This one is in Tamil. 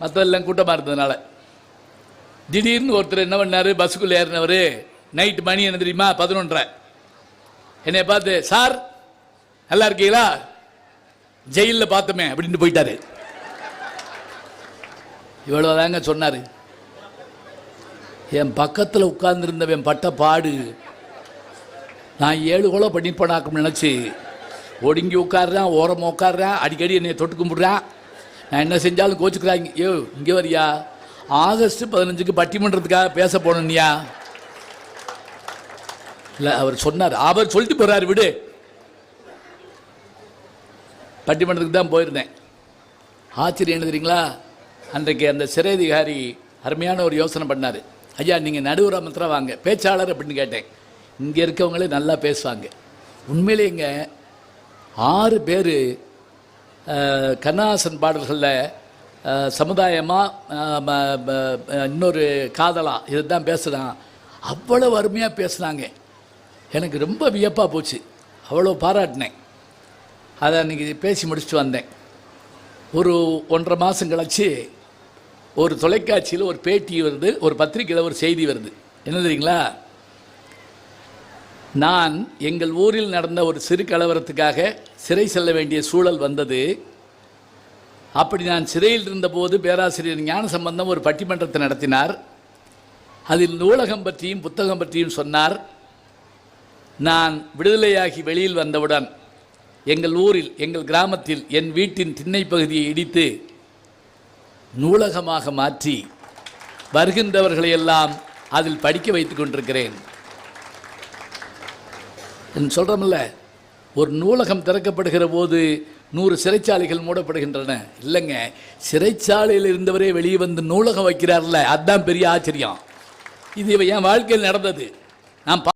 மற்றெல்லாம் கூட்டமாக இருந்ததுனால. திடீர்னு ஒருத்தர் என்ன பண்ணார்? பஸ்ஸுக்குள்ளே ஏறினவர் நைட்டு மணி என்ன தெரியுமா? பதினொன்றரை. என்னை பார்த்து சார் நல்லா இருக்கீங்களா? ஜெயிலில் பார்த்தோமே அப்படின்ட்டு போயிட்டாரு. இவ்வளோ தாங்க சொன்னார். என் பக்கத்தில் உட்கார்ந்துருந்தவன் பட்ட பாடு நான் ஏழு கொலை பண்ணிப்பனாக்கும் நினச்சி ஒடுங்கி உட்காடுறான் ஓரமாக உட்காடுறான் அடிக்கடி என்னை தொட்டு கும்பிட்றான். நான் என்ன செஞ்சாலும் கோச்சுக்கிறாங்க. ஐயோ இங்கே வரியா? ஆகஸ்ட் பதினஞ்சுக்கு பட்டிமன்றத்துக்காக பேச போனோம்னியா இல்லை அவர் சொன்னார். அவர் சொல்லிட்டு போகிறார் விடு. பட்டிமன்றத்துக்கு தான் போயிருந்தேன். ஆச்சரியம் என்ன தெரியுங்களா அன்றைக்கு அந்த சிறை அதிகாரி அருமையான ஒரு யோசனை பண்ணார். ஐயா நீங்கள் நடுவர் மாத்திரம் வாங்க. பேச்சாளர் அப்படின்னு கேட்டேன். இங்கே இருக்கவங்களே நல்லா பேசுவாங்க. உண்மையிலேங்க ஆறு பேர் கண்ணாசன் பாடல்களில் சமுதாயமாக இன்னொரு காதலா இதுதான் பேசுகிறான் அவ்வளோ அருமையாக பேசுனாங்க. எனக்கு ரொம்ப வியப்பாக போச்சு. அவ்வளோ பாராட்டினேன். அதை அன்றைக்கி பேசி முடிச்சுட்டு வந்தேன். ஒரு ஒன்றரை மாதம் கழிச்சு ஒரு தொலைக்காட்சியில் ஒரு பேட்டி வருது ஒரு பத்திரிக்கையில் ஒரு செய்தி வருது. என்ன தெரியுங்களா? நான் எங்கள் ஊரில் நடந்த ஒரு சிறு கலவரத்துக்காக சிறை செல்ல வேண்டிய சூழல் வந்தது. அப்படி நான் சிறையில் இருந்தபோது பேராசிரியர் ஞான சம்பந்தம் ஒரு பட்டிமன்றத்தை நடத்தினார். அதில் நூலகம் பற்றியும் புத்தகம் பற்றியும் சொன்னார். நான் விடுதலையாகி வெளியில் வந்தவுடன் எங்கள் ஊரில் எங்கள் கிராமத்தில் என் வீட்டின் திண்ணை பகுதியை இடித்து நூலகமாக மாற்றி வருகின்றவர்களையெல்லாம் அதில் படிக்க வைத்துக் கொண்டிருக்கிறேன். சொல்கிறோமில்ல ஒரு நூலகம் திறக்கப்படுகிற போது நூறு சிறைச்சாலைகள் மூடப்படுகின்றன. இல்லைங்க சிறைச்சாலையில் இருந்தவரே வெளியே வந்து நூலகம் வைக்கிறார்ல அதுதான் பெரிய ஆச்சரியம். இது என் வாழ்க்கையில் நடந்தது. நான் பா-